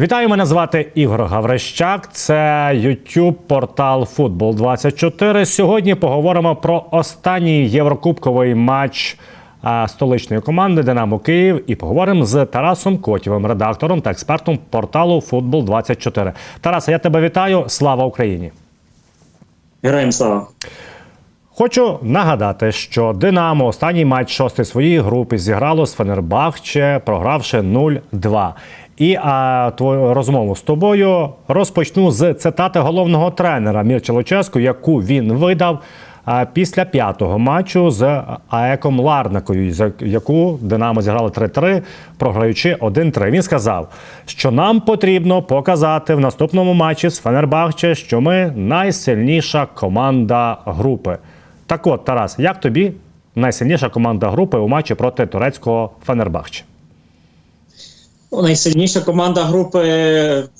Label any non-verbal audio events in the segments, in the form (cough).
Вітаю, мене звати Ігор Гаврищак. Це YouTube портал Футбол 24 Сьогодні поговоримо про останній єврокубковий матч столичної команди Динамо Київ і поговоримо з Тарасом Котєвим, редактором та експертом порталу Футбол 24 Тарасе, я тебе вітаю. Слава Україні! Героям слава. Хочу нагадати, що Динамо останній матч шостої своєї групи зіграло з Фенербахче, програвши 0-2. І а, твою розмову з тобою розпочну з цитати головного тренера Мірча Луческу, яку він видав після п'ятого матчу з АЕКом Ларнакою, за яку Динамо зіграло 3-3, програючи 1-3. Він сказав, що нам потрібно показати в наступному матчі з Фенербахче, що ми найсильніша команда групи. Так от, Тарас, як тобі найсильніша команда групи у матчі проти турецького Фенербахче? Ну, найсильніша команда групи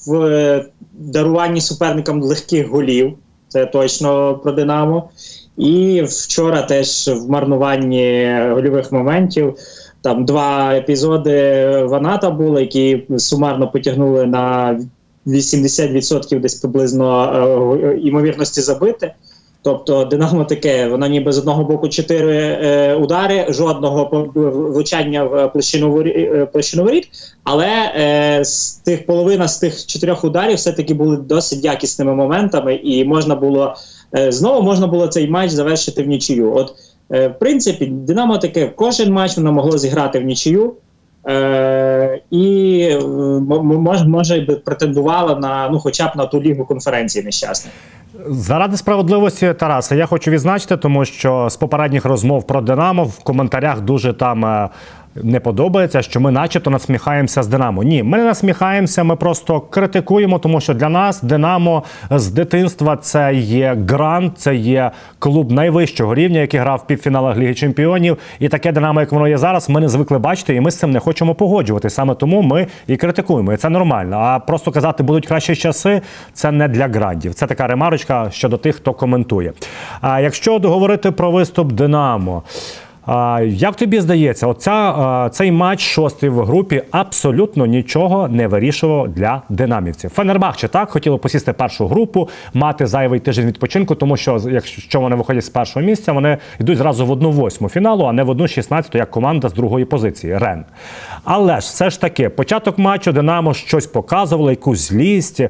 в е, даруванні суперникам легких голів. Це точно про Динамо. І вчора теж в марнуванні гольових моментів. Там два епізоди Ваната були, які сумарно потягнули на 80% десь приблизно е, ймовірності забити. Тобто Динамо таке, воно ніби з одного боку чотири е, удари, жодного влучання в площину е, площину воріт, але е, з тих половина з тих чотирьох ударів все-таки були досить якісними моментами, і можна було е, знову можна було цей матч завершити в нічию. От, е, в принципі, Динамо таке кожен матч воно могло зіграти в нічию. Е, і може, може би претендувала на ну, хоча б на ту лігу конференції нещасних. Заради справедливості, Тараса, я хочу відзначити, тому що з попередніх розмов про Динамо в коментарях дуже там е, не подобається, що ми, начебто, насміхаємося з Динамо. Ні, ми не насміхаємося, ми просто критикуємо, тому що для нас Динамо з дитинства це є грант, це є клуб найвищого рівня, який грав в півфіналах Ліги Чемпіонів. І таке Динамо, як воно є зараз, ми не звикли бачити, і ми з цим не хочемо погоджуватися. Саме тому ми і критикуємо. І це нормально. А просто казати будуть кращі часи, це не для грандів. Це така ремарочка щодо тих, хто коментує. А якщо говорити про виступ Динамо. Як тобі здається, оця, цей матч шостий в групі абсолютно нічого не вирішував для динамівців. Фенербахче так хотіло посісти першу групу, мати зайвий тиждень відпочинку, тому що якщо вони виходять з першого місця, вони йдуть зразу в одну восьму фіналу, а не в одну шістнадцяту, як команда з другої позиції Рен. Але ж все ж таки, початок матчу Динамо щось показувало, якусь злість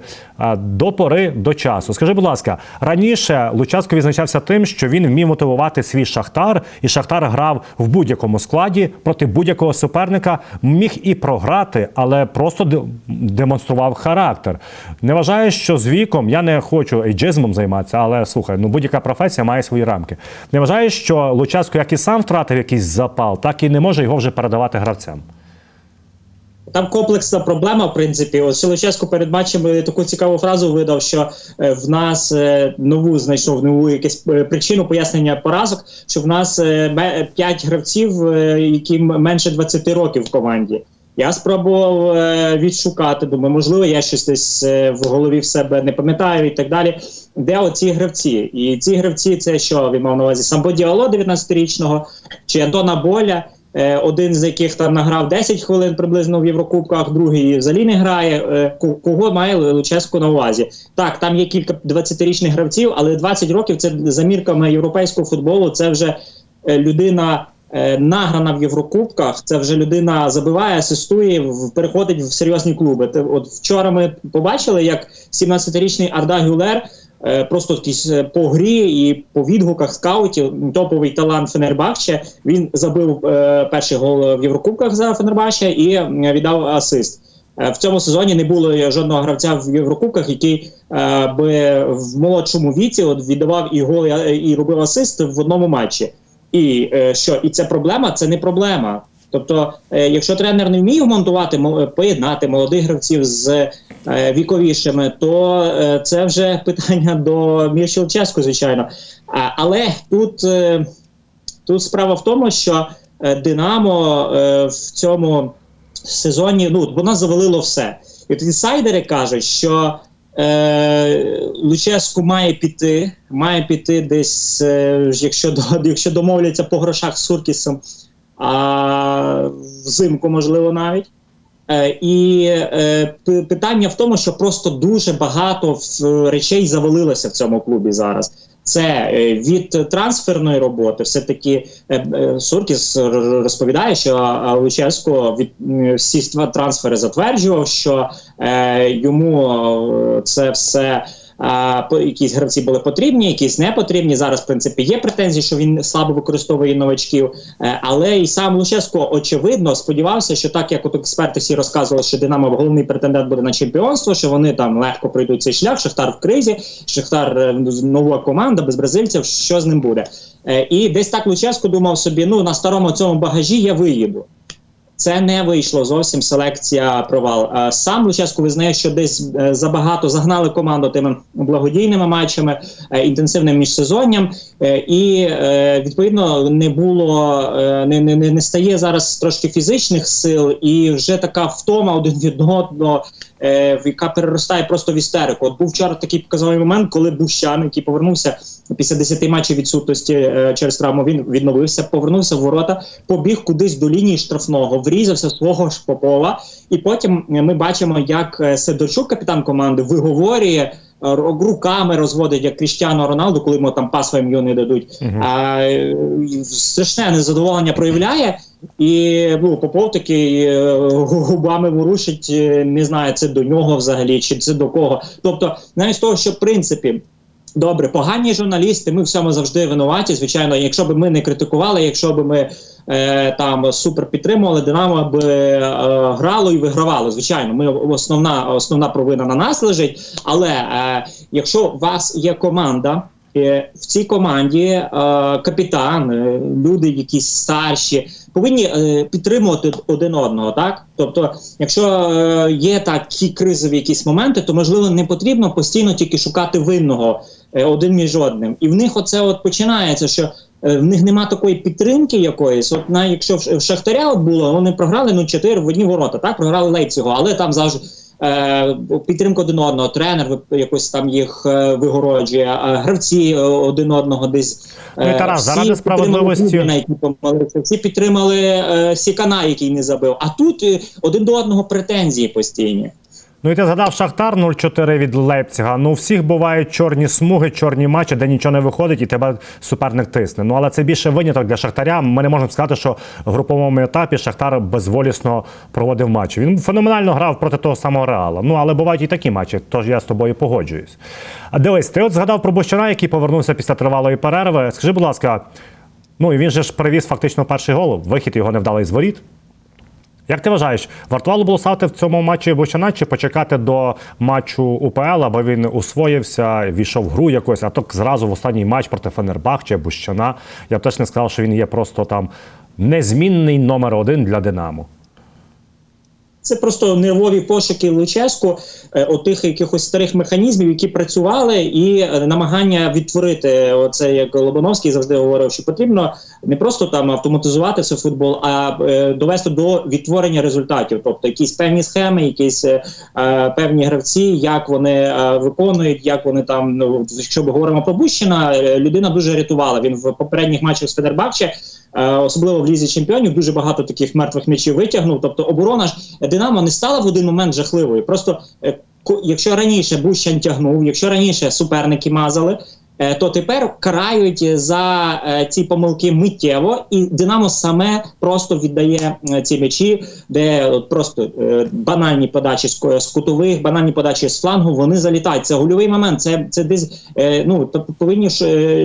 до пори до часу. Скажи, будь ласка, раніше Лучаско відзначався тим, що він вмів мотивувати свій шахтар, і шахтар грав в будь-якому складі проти будь-якого суперника, міг і програти, але просто де- демонстрував характер. Не вважаю, що з віком я не хочу ейджизмом займатися, але слухай, ну будь-яка професія має свої рамки. Не вважаю, що Лучаско як і сам втратив якийсь запал, так і не може його вже передавати гравцям. Там комплексна проблема, в принципі. От Шилоческо перед матчем е, таку цікаву фразу видав, що е, в нас е, нову знайшов нову якусь е, причину пояснення поразок, що в нас е, 5 гравців, яким менше 20 років в команді. Я спробував відшукати, думаю, можливо, я щось десь в голові в себе не пам'ятаю і так далі. Де оці гравці? І ці гравці це що він мав на увазі? Самбо Діало 19-річного чи Антона Боля. Е, один з яких там награв 10 хвилин приблизно в Єврокубках, другий взагалі не грає. Е, Кого має Луческо на увазі? Так, там є кілька 20-річних гравців, але 20 років це за мірками європейського футболу. Це вже е, людина награна в Єврокубках. Це вже людина забиває, асистує, переходить в серйозні клуби. От вчора ми побачили, як 17-річний Арда Гюлер. Е, Просто якісь е, по грі і по відгуках скаутів топовий талант Фенербахче. Він забив е, перший гол в Єврокубках за Фенербахче і віддав асист. В цьому сезоні не було жодного гравця в Єврокубках, який е, би в молодшому віці от віддавав і гол і, робив асист в одному матчі. І е, що і це проблема? Це не проблема. Тобто, е, якщо тренер не вміє монтувати, мо- поєднати молодих гравців з віковішими, то е, це вже (laughs) питання до Мірчелческу, звичайно. Але тут, е, тут справа в тому, що е, Динамо е, в цьому сезоні ну, воно завалило все. І от інсайдери кажуть, що е, Луческу має піти, має піти десь, е, якщо, (laughs) якщо домовляться по грошах з Суркісом, а взимку, можливо, навіть. Е, і е, питання в тому, що просто дуже багато речей завалилося в цьому клубі зараз. Це е, від трансферної роботи, все таки Суркіс розповідає, що Луческо від всі трансфери затверджував, що йому це все. А, якісь гравці були потрібні, якісь не потрібні. Зараз, в принципі, є претензії, що він слабо використовує новачків. Е, але і сам Луческо, очевидно, сподівався, що так як от експерти всі розказували, що Динамо головний претендент буде на чемпіонство, що вони там легко пройдуть цей шлях. Шахтар в кризі, Шахтар е, нова команда без бразильців. Що з ним буде? Е, і десь так Луческо думав собі: ну на старому цьому багажі я виїду. Це не вийшло зовсім селекція провал. Сам Луческу визнає, що десь е, забагато загнали команду тими благодійними матчами, е, інтенсивним міжсезонням, е, і відповідно не було не, не не стає зараз трошки фізичних сил, і вже така втома один від одного, е, яка переростає просто в істерику. От був вчора такий показовий момент, коли Бущан, який повернувся після 10 матчів відсутності е, через травму, він відновився, повернувся в ворота, побіг кудись до лінії штрафного, врізався свого ж попола, і потім е, ми бачимо, як Седочук, капітан команди, виговорює. Ру- Руками розводить як Кріштіану Роналду, коли йому там пас ФМЮ не дадуть. А, е, страшне незадоволення проявляє, і ну, Попов такий е, губами ворушить, е, не знаю, це до нього взагалі, чи це до кого. Тобто, навіть з того, що в принципі. Добре, погані журналісти, ми всьому завжди винуваті. Звичайно, якщо б ми не критикували, якщо б ми е, там супер підтримували, Динамо б е, грало і вигравало. Звичайно, ми основна основна провина на нас лежить. Але е, якщо у вас є команда, в цій команді е, капітан, е, люди якісь старші, повинні е, підтримувати один одного, так? Тобто, якщо е, є такі кризові якісь моменти, то можливо не потрібно постійно тільки шукати винного е, один між одним. І в них оце от починається, що е, в них нема такої підтримки якоїсь. От на якщо в Шахтаря от було, вони програли ну 4 в одні ворота, так програли Лейпцигу, але там завжди. Е, підтримка один одного, тренер якось там їх е, вигороджує, а гравці е, один одного десь Ну, Тарас, всі заради справедливості- всі підтримали Сікана, який не забив. А тут один до одного претензії постійні. Ну і ти згадав Шахтар 0-4 від Лейпцига. Ну, у всіх бувають чорні смуги, чорні матчі, де нічого не виходить, і тебе суперник тисне. Ну але це більше виняток для Шахтаря. Ми не можемо сказати, що в груповому етапі Шахтар безволісно проводив матчі. Він феноменально грав проти того самого Реала. Ну але бувають і такі матчі, тож я з тобою погоджуюсь. А дивись, ти от згадав про Бущана, який повернувся після тривалої перерви. Скажи, будь ласка, ну і він же ж привіз фактично перший гол. Вихід його невдалий з воріт. Як ти вважаєш, вартувало було ставити в цьому матчі Бочана чи почекати до матчу УПЛ, аби він усвоївся, війшов в гру якось, а то зразу в останній матч проти Фенербах чи Бущана. Я б теж не сказав, що він є просто там незмінний номер один для Динамо. Це просто нервові пошуки Луческу, е, отих якихось старих механізмів, які працювали, і е, намагання відтворити оце, як Лобановський завжди говорив, що потрібно не просто там автоматизувати цей футбол, а е, довести до відтворення результатів, тобто якісь певні схеми, якісь е, е, певні гравці, як вони е, виконують, як вони там. Ну якщо ми говоримо про Бущина, людина дуже рятувала. Він в попередніх матчах з Федербахче особливо в лізі чемпіонів, дуже багато таких мертвих м'ячів витягнув. Тобто оборона ж Динамо не стала в один момент жахливою. Просто е, якщо раніше Бущан тягнув, якщо раніше суперники мазали. Е, То тепер карають за е, ці помилки миттєво, і Динамо саме просто віддає е, ці м'ячі, де просто банальні подачі з, кутових, банальні подачі з флангу, вони залітають. Це гольовий момент. Це, це десь ну тобто повинні ж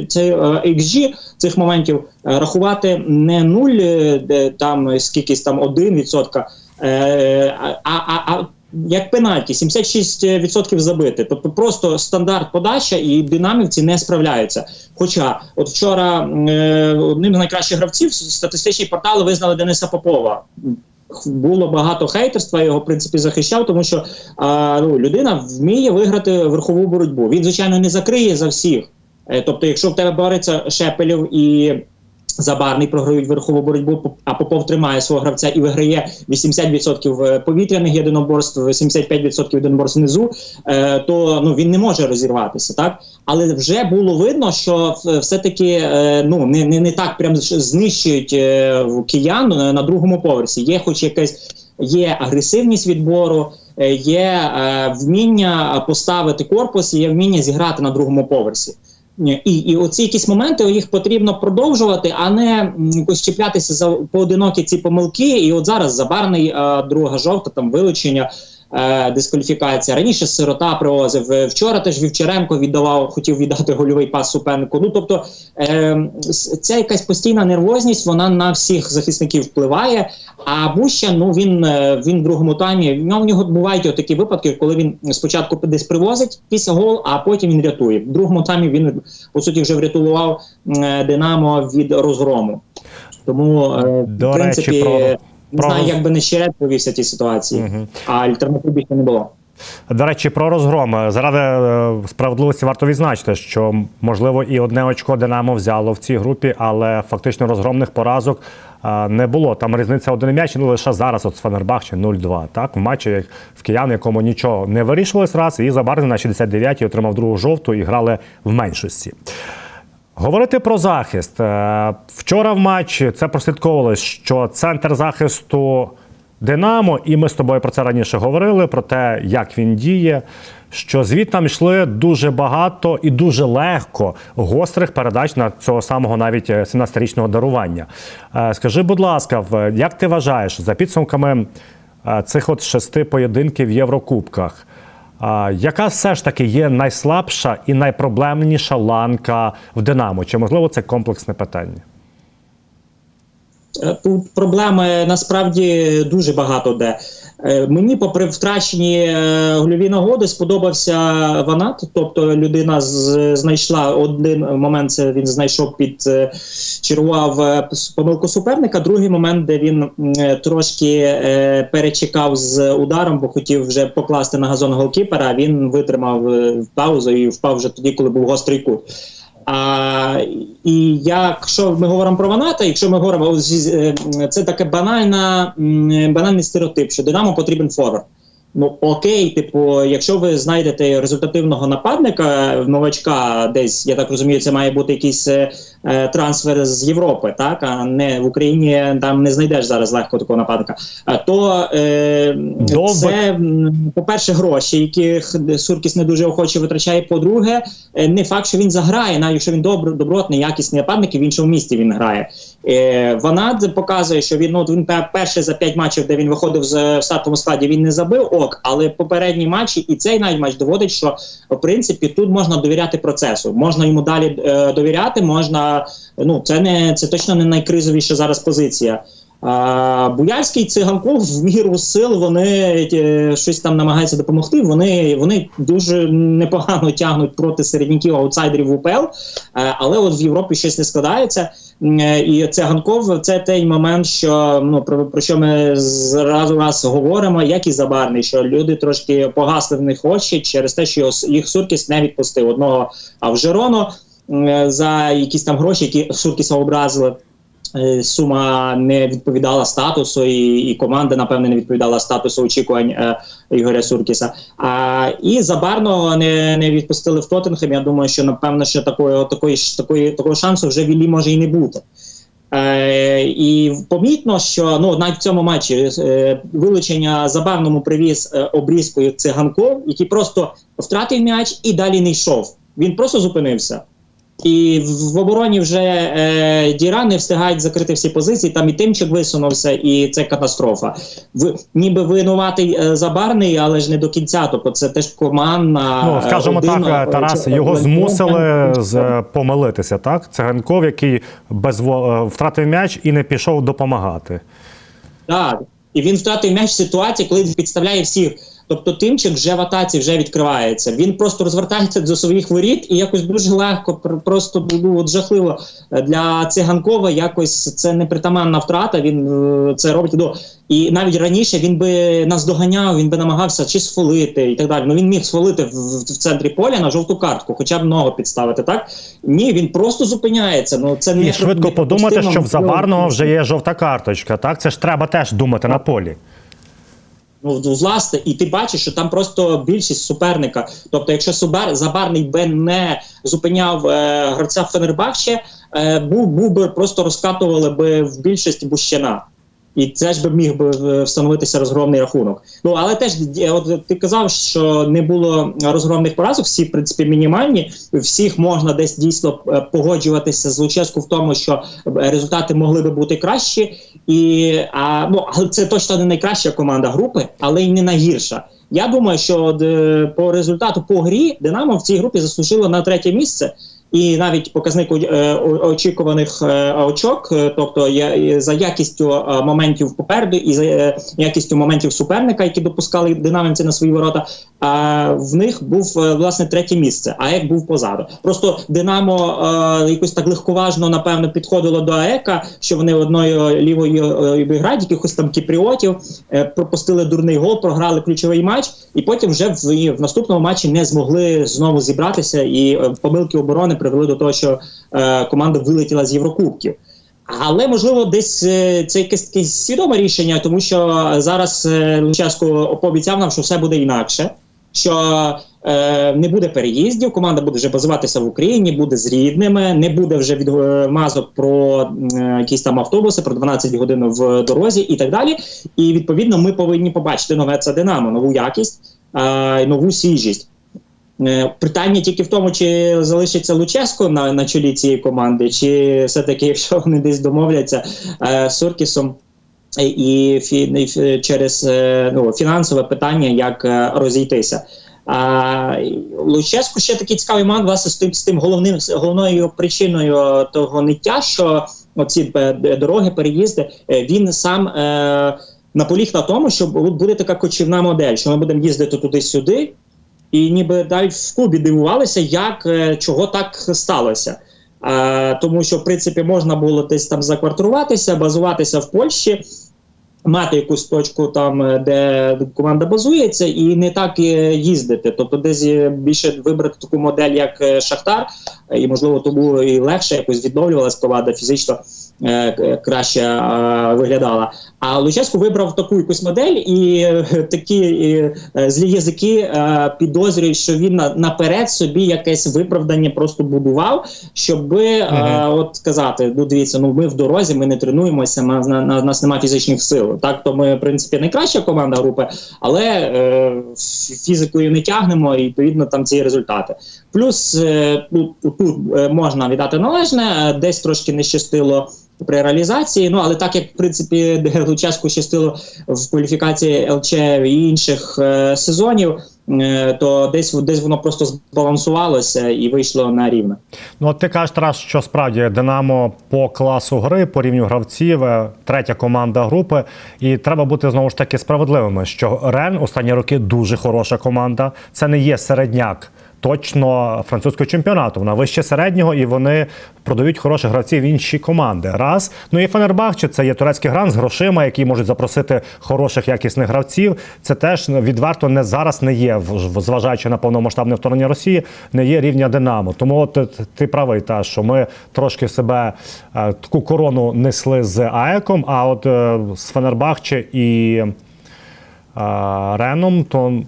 це е, XG цих моментів рахувати не нуль, де там скількись там 1%, е, а, а, а як пенальті, 76% забити. Тобто просто стандарт подача і динамівці не справляються. Хоча, от вчора е, одним з найкращих гравців статистичні портали визнали Дениса Попова. Було багато хейтерства, його в принципі захищав, тому що а, ну, людина вміє виграти верхову боротьбу. Він, звичайно, не закриє за всіх. Е, Тобто, якщо в тебе бореться Шепелів і Забарний програють верхову боротьбу, а Попов тримає свого гравця і виграє 80% повітряних єдиноборств, 85% єдиноборств внизу, е, то ну він не може розірватися, так але вже було видно, що все-таки е, ну не, не, не так прям знищують е, киян е, на другому поверсі. Є хоч якесь є агресивність відбору, е, є е, вміння поставити корпус, є вміння зіграти на другому поверсі. І, і оці якісь моменти їх потрібно продовжувати, а не якось чіплятися за поодинокі ці помилки. І от зараз забарний а, друга жовта, там вилучення, е, дискваліфікація. Раніше сирота привозив. Е, Вчора теж Вівчаренко віддавав, хотів віддати гольовий пас супернику. Ну тобто е, ця якась постійна нервозність, вона на всіх захисників впливає. А Буща, ну він, е, він в другому таймі. В нього нього бувають такі випадки, коли він спочатку десь привозить після гол, а потім він рятує. В другому таймі він по суті вже врятував е, Динамо від розгрому. Тому е, До в принципі. речі, про- Не про знаю, як би не ще повівся ті ситуації, Мгм. а альтернатив більше не було. До речі, про розгром. Заради е, справедливості варто відзначити, що можливо і одне очко Динамо взяло в цій групі, але фактично розгромних поразок е, не було. Там різниця один м'яч, ну лише зараз от з Фенербахче 0-2. Так, в матчі як в киян, якому нічого не вирішилось раз, і Забарний на 69-й отримав другу жовту і грали в меншості. Говорити про захист. Е, Вчора в матчі це прослідковувалось, що центр захисту Динамо, і ми з тобою про це раніше говорили, про те, як він діє. Що звідти йшли дуже багато і дуже легко гострих передач на цього самого навіть е, 17-річного дарування. Е, Скажи, будь ласка, як ти вважаєш за підсумками е, цих от шести поєдинків в Єврокубках? Яка все ж таки є найслабша і найпроблемніша ланка в Динамо? Чи можливо це комплексне питання? Е, Тут проблеми насправді дуже багато де. Е, Мені, попри втрачені е, гольові нагоди, сподобався Ванат. Тобто людина з- знайшла один момент, це він знайшов під е, чергував помилку суперника. Другий момент, де він трошки перечекав з ударом, бо хотів вже покласти на газон голкіпера. Він витримав паузу і впав вже тоді, коли був гострий кут. А, і якщо ми говоримо про Ваната, якщо ми говоримо е, це таке банальна, банальний стереотип, що Динамо потрібен форвард. Ну окей, типу, якщо ви знайдете результативного нападника новачка, десь я так розумію, це має бути якийсь е, е, трансфер з Європи, так а не в Україні там не знайдеш зараз легко такого нападника. А то е, це по-перше, гроші, яких Суркіс не дуже охоче витрачає. По-друге, е, не факт, що він заграє, навіть якщо він добр, добротний, якісний нападник, і в іншому місті він грає. Е, Ванадзе показує, що він ну, він пе- перший за п'ять матчів, де він виходив з в стартовому складі, він не забив ок, але попередні матчі і цей навіть матч доводить, що в принципі тут можна довіряти процесу. Можна йому далі е, довіряти. Можна ну це не це точно не найкризовіша зараз позиція. А, Буяльський циганков в міру сил вони е, щось там намагаються допомогти. Вони, вони дуже непогано тягнуть проти середняків аутсайдерів УПЛ, е, але от в Європі щось не складається. Це І циганков це той момент, що ну про, про що ми зразу раз говоримо, як і забарний, що люди трошки погасли в них очі через те, що їх Суркіс не відпустив одного а в Жероно м, за якісь там гроші, які Суркіса образили. Е, Сума не відповідала статусу, і, і команда, напевне, не відповідала статусу очікувань е, Ігоря Суркіса. А, і забарно не, не відпустили в Тоттенхем. Я думаю, що напевно, що такої, такої, такої, такого шансу вже Віллі може і не бути. Е, і помітно, що ну навіть в цьому матчі е, вилучення забавному привіз е, обрізкою циганков, який просто втратив м'яч і далі не йшов. Він просто зупинився. І в обороні вже е, Діра не встигають закрити всі позиції. Там і Тимчик висунувся, і це катастрофа. В, ніби винуватий е, забарний, але ж не до кінця. Тобто це теж командна. Ну, скажімо один, так, е, Тарас, чи- його один- змусили з помилитися, так? Циганков, який без втратив м'яч і не пішов допомагати. Так. І він втратив м'яч в ситуації, коли він підставляє всіх. Тобто Тимчик вже в атаці вже відкривається. Він просто розвертається до своїх воріт і якось дуже легко, пр- просто ну, от жахливо для циганкова. Якось це непритаманна втрата. Він е, це робить. Ну, і навіть раніше він би нас доганяв, він би намагався чи сфолити і так далі. Ну він міг сфолити в, в, в центрі поля на жовту картку, хоча б ногу підставити. Так ні, він просто зупиняється. Ну це не І швидко подумати, що в Забарного вже є жовта карточка. Так, це ж треба теж думати на полі. Ну, ну, власне, і ти бачиш, що там просто більшість суперника. Тобто, якщо Субар Забарний би не зупиняв е, гравця Фенербахче, е, був, був би просто розкатували би в більшості Бущина. І це ж би міг би е, встановитися розгромний рахунок. Ну але теж е, от ти казав, що не було розгромних поразок, всі в принципі мінімальні. Всіх можна десь дійсно е, погоджуватися з Луческу в тому, що результати могли би бути кращі, і а ну але це точно не найкраща команда групи, але й не найгірша. Я думаю, що по результату по грі Динамо в цій групі заслужило на третє місце. І навіть показник е, очікуваних е, очок, е, тобто за якістю моментів попереду і за якістю моментів суперника, які допускали динамівці на свої ворота, в них був власне третє місце. АЕК був позаду. Просто Динамо якось так легковажно, напевно, підходило до АЕКа, що вони одною лівою обіграють якихось там кіпріотів, пропустили дурний гол, програли ключовий матч, і потім вже в, в наступному матчі не змогли знову зібратися. І помилки оборони привели до того, що е, команда вилетіла з Єврокубків. Але можливо, десь е, це якесь таке свідоме рішення, тому що зараз е, Луческо пообіцяв нам, що все буде інакше. Що е, не буде переїздів, команда буде вже базуватися в Україні, буде з рідними, не буде вже відмазок про е, якісь там автобуси, про 12 годин в дорозі і так далі. І відповідно ми повинні побачити нове це Динамо, нову якість, е, нову свіжість. Е, Питання тільки в тому, чи залишиться Луческо на, на чолі цієї команди, чи все-таки, якщо (laughs) вони десь домовляться е, з Суркісом е, і, фі, через ну, фінансове питання, як розійтися. А Луческо ще такий цікавий момент, власне, з тим, з тим головним головною причиною того ниття, що оці е, дороги, переїзди, він сам е, наполіг на тому, що буде така кочівна модель, що ми будемо їздити туди-сюди, і ніби навіть в клубі дивувалися, як е, чого так сталося. Е, тому що, в принципі, можна було десь там заквартируватися, базуватися в Польщі, мати якусь точку там, е, де команда базується, і не так е, їздити. Тобто, десь більше вибрати таку модель, як Шахтар, і можливо тому і легше якось відновлювалась команда фізично. Е, Краще е, виглядала. А Луческу вибрав таку якусь модель, і е, такі злі язики підозрюють, що він на, наперед собі якесь виправдання просто будував, щоб е, Мгм. от сказати: ну дивіться, ну ми в дорозі, ми не тренуємося, на, на, на нас немає фізичних сил. Так, то ми, в принципі, найкраща команда групи, але е, фізикою не тягнемо, і відповідно там ці результати. Плюс е, ну, тут е, можна віддати належне, е, десь трошки не щастило. При реалізації, ну але так як в принципі Луческу щастило в кваліфікації ЛЧ і інших сезонів, то десь десь воно просто збалансувалося і вийшло на рівне. Ну, от ти кажеш, Тарас, що справді Динамо по класу гри, по рівню гравців, третя команда групи. І треба бути знову ж таки справедливими, що Рен останні роки дуже хороша команда. Це не є середняк. Точно французького чемпіонату. Вона вище середнього, і вони продають хороших гравців інші команди. Раз. Ну і Фенербахче це є турецький грант з грошима, які можуть запросити хороших якісних гравців. Це теж відверто не зараз не є, зважаючи на повномасштабне вторгнення Росії, не є рівня Динамо. Тому от ти, ти правий, та що ми трошки себе е, таку корону несли з АЕКом, а от е, з Фенербахче і е, Реном, то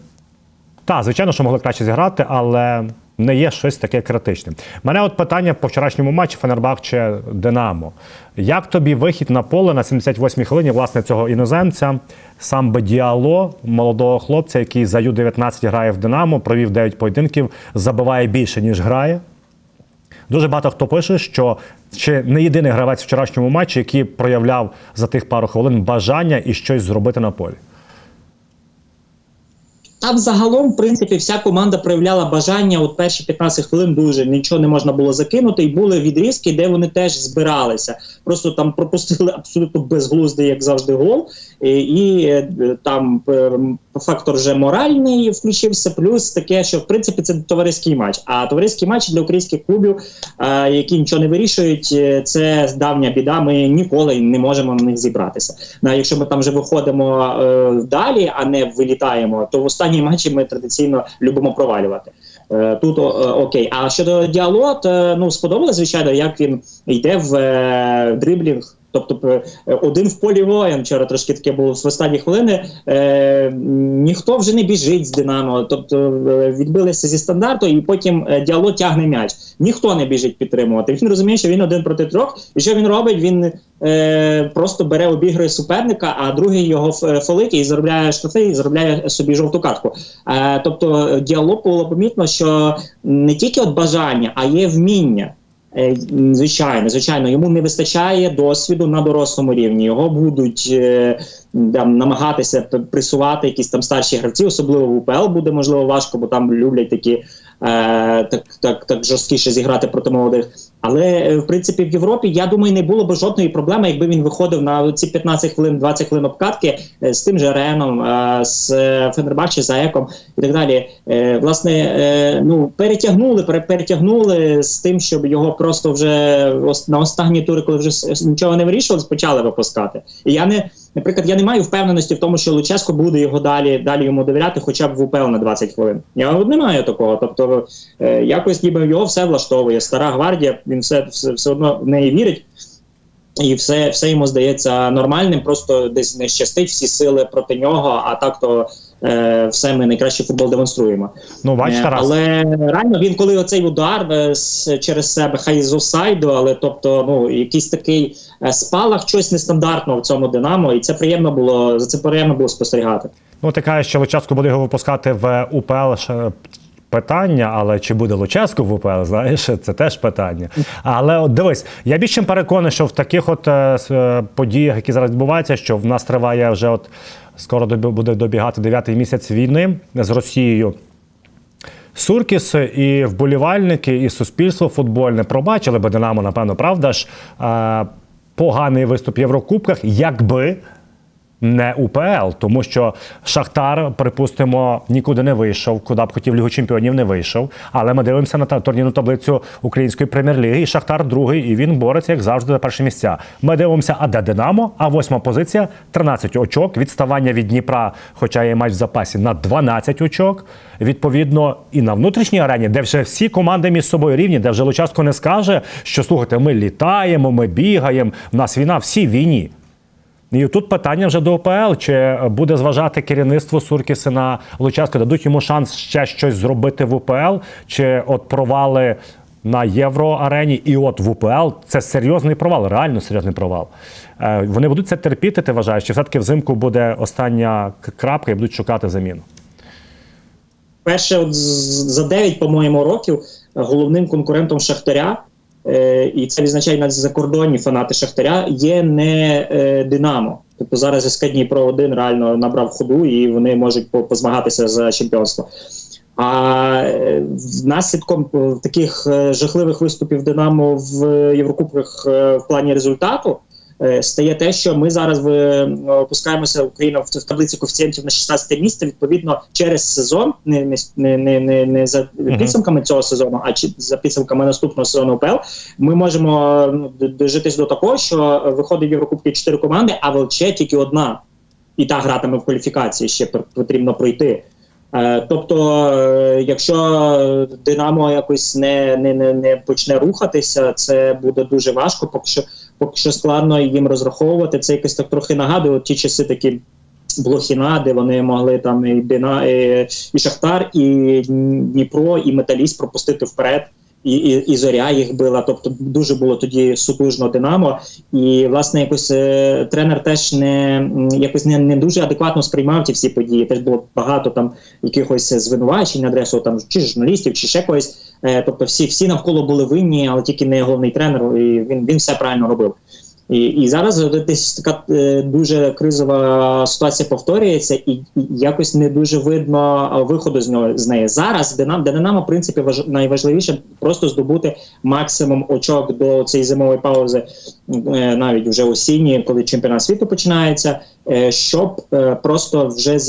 так, звичайно, що могли краще зіграти, але не є щось таке критичне. Мене от питання по вчорашньому матчі Фенербахче Динамо. Як тобі вихід на поле на 78-й хвилині власне цього іноземця, сам Бедіало, молодого хлопця, який за Ю-19 грає в Динамо, провів 9 поєдинків, забиває більше, ніж грає. Дуже багато хто пише, що ще не єдиний гравець в вчорашньому матчі, який проявляв за тих пару хвилин бажання і щось зробити на полі. Там загалом, в принципі, вся команда проявляла бажання. От перші 15 хвилин дуже нічого не можна було закинути, і були відрізки, де вони теж збиралися. Просто там пропустили абсолютно безглуздий, як завжди, гол. І, і е, там е, фактор вже моральний включився. Плюс таке, що в принципі це товариський матч. А товариський матч для українських клубів, е, які нічого не вирішують, е, це давня біда. Ми ніколи не можемо на них зібратися. Якщо ми там вже виходимо далі, а не вилітаємо, то в останній матчі ми традиційно любимо провалювати. Е, Тут е, окей. А щодо діалог, ну сподобалось, звичайно, як він йде в е, дриблінг. Тобто е, один в полі воїн. Вчора трошки таке було в останні хвилини. Е, ніхто вже не біжить з Динамо. Тобто е, відбилися зі стандарту, і потім е, діалог тягне м'яч. Ніхто не біжить підтримувати. Він розуміє, що він один проти трьох. І що він робить? Він е, просто бере обігрує суперника, а другий його фолить і заробляє штрафи, і заробляє собі жовту картку. Е, тобто діалог було помітно, що не тільки от бажання, а є вміння. Е, Звичайно, звичайно, йому не вистачає досвіду на дорослому рівні. Його будуть е, там, намагатися присувати якісь там старші гравці, особливо в УПЛ буде можливо важко, бо там люблять такі е, так, так, так жорсткіше зіграти проти молодих. Але е, в принципі в Європі я думаю, не було б жодної проблеми, якби він виходив на ці 15 хвилин, 20 хвилин обкатки е, з тим же Реном, е, з Фенербачі, Заеком і так далі. Власне, ну перетягнули, пере- перетягнули з тим, щоб його просто вже на останні тури, коли вже нічого не вирішували, почали випускати. І я не, наприклад, я не маю впевненості в тому, що Луческо буде його далі, далі йому довіряти, хоча б в УПЛ на 20 хвилин. Я не маю такого. Тобто, е, якось ніби його все влаштовує. Стара гвардія, він все, все, все одно в неї вірить. І все, все йому здається нормальним, просто десь не щастить всі сили проти нього, а так то все ми найкращий футбол демонструємо. Ну, бач, Е, Тарас. Але реально він, коли оцей удар е, через себе, хай з офсайду, але тобто, ну якийсь такий е, спалах чогось нестандартного в цьому Динамо, і це приємно було за це приємно було спостерігати. Ну, кажеш, що Луческу буде його випускати в УПЛ. Питання, але чи буде Луческу в УПЛ, знаєш, це теж питання. Але от дивись, я більш чим переконаний, що в таких от е, е, подіях, які зараз відбуваються, що в нас триває вже от скоро буде добігати дев'ятий місяць війни з Росією. Суркіс і вболівальники, і суспільство футбольне пробачили би Динамо, напевно, правда ж, е, поганий виступ в Єврокубках, якби не УПЛ, тому що Шахтар, припустимо, нікуди не вийшов, куди б хотів Лігу Чемпіонів не вийшов. Але ми дивимося на турнірну таблицю української прем'єр-ліги. І Шахтар другий, і він бореться, як завжди, за перші місця. Ми дивимося, а де Динамо? А восьма позиція 13 очок. Відставання від Дніпра, хоча є матч в запасі, на 12 очок. Відповідно, і на внутрішній арені, де вже всі команди між собою рівні, де вже Лучаско не скаже, що слухайте, ми літаємо, ми бігаємо, в нас війна, всі війні. І тут питання вже до ОПЛ: чи буде зважати керівництво Суркіси на Лучаско, дадуть йому шанс ще щось зробити в УПЛ, чи от провали на євроарені, і от в УПЛ це серйозний провал, реально серйозний провал. Е, Вони будуть це терпіти, ти вважаєш, чи все-таки взимку буде остання крапка і будуть шукати заміну? перше, от за 9, по-моєму, років е, головним конкурентом Шахтаря, і це відзначають навіть закордонні фанати Шахтаря, є не е, Динамо. Тобто зараз СК Дніпро один реально набрав ходу і вони можуть по- позмагатися за чемпіонство. А е, наслідком е, таких е, жахливих виступів Динамо в Єврокубках е, в плані результату е, стає те, що ми зараз в- е, опускаємося Україна в таблиці коефіцієнтів на 16 місце. Відповідно, через сезон, не, не, не, не, не, за підсумками цього сезону, а чи за підсумками наступного сезону УПЛ, ми можемо ну, дожитись до такого, що е, виходить в Єврокубки 4 команди, а ВЛЧ тільки одна. І та гратиме в кваліфікації ще потрібно пройти. Е, Тобто, е, якщо Динамо якось не, не, не, не почне рухатися, це буде дуже важко. Поки що, поки що складно їм розраховувати. Це якось так трохи нагадує ті часи такі. Блохіна, де вони могли там і Дина, і, і Шахтар, і Дніпро, і Металіст пропустити вперед, і, і, і зоря їх била. Тобто дуже було тоді сутужно Динамо. І власне якось е, тренер теж не якось не, не дуже адекватно сприймав ті всі події. Теж було багато там якихось звинувачень на адресу там чи журналістів, чи ще когось. Е, тобто, всі всі навколо були винні, але тільки не головний тренер. І він, він все правильно робив. І, і зараз десь така е, дуже кризова ситуація повторюється, і, і якось не дуже видно виходу з нього з неї. Зараз Динамо, для Динамо, в принципі, важ, найважливіше просто здобути максимум очок до цієї зимової паузи, е, навіть вже осінні, коли чемпіонат світу починається, щоб е, просто вже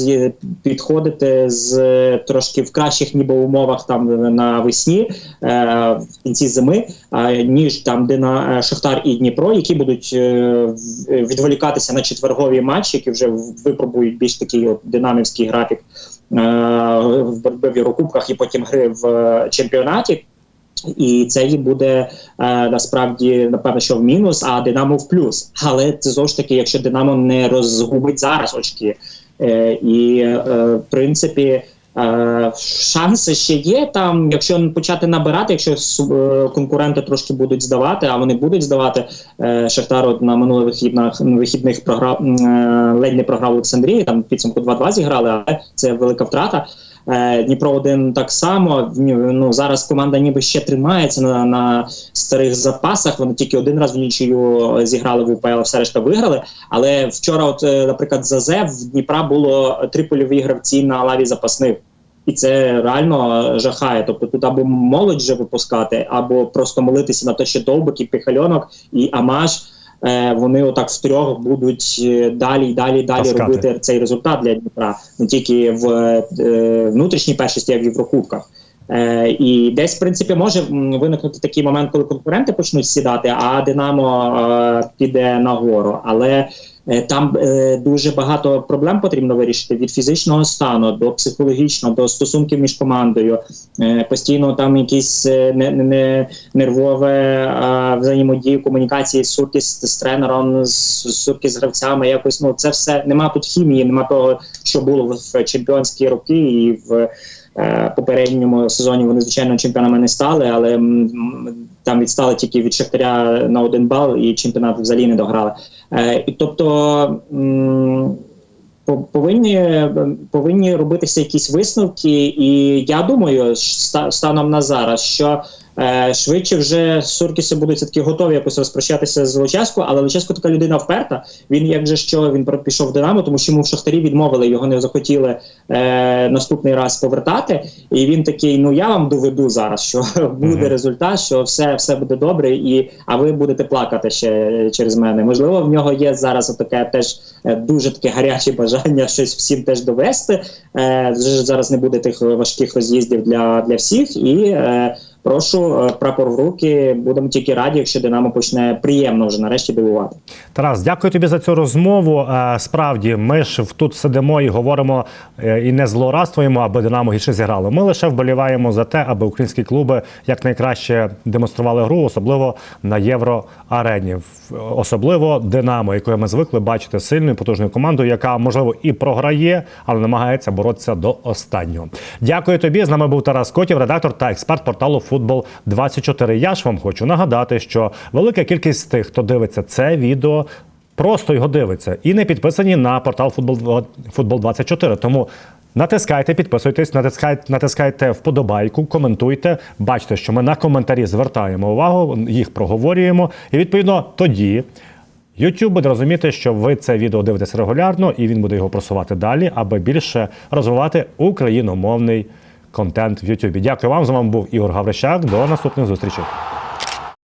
підходити з е, трошки в кращих ніби умовах там навесні, е, в кінці зими, е, ніж там, де на е, Шахтар і Дніпро, які будуть е, відволікатися на четвергові матчі, які вже випробують більш такий от динамівський графік е, в боротьбі в Єврокубках і потім гри в е, чемпіонаті. І це їй буде е, насправді напевно, що в мінус, а Динамо в плюс. Але це знову ж таки, якщо Динамо не розгубить зараз очки, е, і е, в принципі. Е, шанси ще є там, якщо почати набирати, якщо е, конкуренти трошки будуть здавати, а вони будуть здавати. Е, Шахтар на минулих вихідних вихідних програв ледь не програв Олександрії. Там підсумку 2-2 зіграли, але це велика втрата. Е, Дніпро 1 так само. Ну зараз команда ніби ще тримається на, на старих запасах. Вони тільки один раз в нічию зіграли в УПЛ, все решта виграли. Але вчора, от, е, наприклад, за ЗЕ в Дніпра було три польові гравці на лаві запасних. І це реально жахає. Тобто тут або молодь вже випускати, або просто молитися на те, що Довбик і Піхальонок і Амаш. Е, вони отак втрьох будуть е, далі і далі далі Таскати. робити цей результат для Дніпра, не тільки в е, внутрішній першості, як і в Єврокубках. Е, і десь, в принципі, може виникнути такий момент, коли конкуренти почнуть сідати, а Динамо е, піде нагору. Але там е, дуже багато проблем потрібно вирішити від фізичного стану до психологічного, до стосунків між командою. Е, постійно там якісь е, не, не, не нервове е, взаємодії, комунікації, сурки з, тренером, з сурки з гравцями. Якось ну це все нема тут хімії, нема того, що було в чемпіонські роки і в. е, Попередньому сезоні вони звичайно чемпіонами не стали, але там відстали тільки від Шахтаря на один бал, і чемпіонат взагалі не дограли. Е, і тобто м, повинні, повинні робитися якісь висновки, і я думаю, станом на зараз, що е, швидше вже Суркіси будуть все-таки готові якось розпрощатися з Луческу, але Луческо така людина вперта. Він як же що він пішов в Динамо, тому що йому в Шахтарі відмовили, його не захотіли е, наступний раз повертати. І він такий: ну я вам доведу зараз, що (laughs) буде Мгм. результат, що все, все буде добре, і а ви будете плакати ще через мене. Можливо, в нього є зараз таке теж е, дуже таке гаряче бажання щось всім теж довести. Е, зараз не буде тих важких роз'їздів для, для всіх і. Е, Прошу е, прапор в руки. Будемо тільки раді, якщо Динамо почне приємно вже нарешті дивувати. Тарас, дякую тобі за цю розмову. Е, Справді, ми ж тут сидимо і говоримо е, і не злорадствуємо, аби Динамо гірше зіграло. Ми лише вболіваємо за те, аби українські клуби якнайкраще демонстрували гру, особливо на євроарені. Особливо Динамо, якою ми звикли бачити сильною потужною командою, яка можливо і програє, але намагається боротися до останнього. Дякую тобі. З нами був Тарас Котів, редактор та експерт порталу Футбол 24 Я ж вам хочу нагадати, що велика кількість тих, хто дивиться це відео. Просто його дивиться і не підписані на портал Футбол Футбол 24 Тому натискайте, підписуйтесь, натискайте, натискайте вподобайку, коментуйте. Бачите, що ми на коментарі звертаємо увагу, їх проговорюємо. І відповідно тоді YouTube буде розуміти, що ви це відео дивитесь регулярно, і він буде його просувати далі, аби більше розвивати україномовний контент в YouTube. Дякую вам. З вами був Ігор Гаврищак. До наступних зустрічей.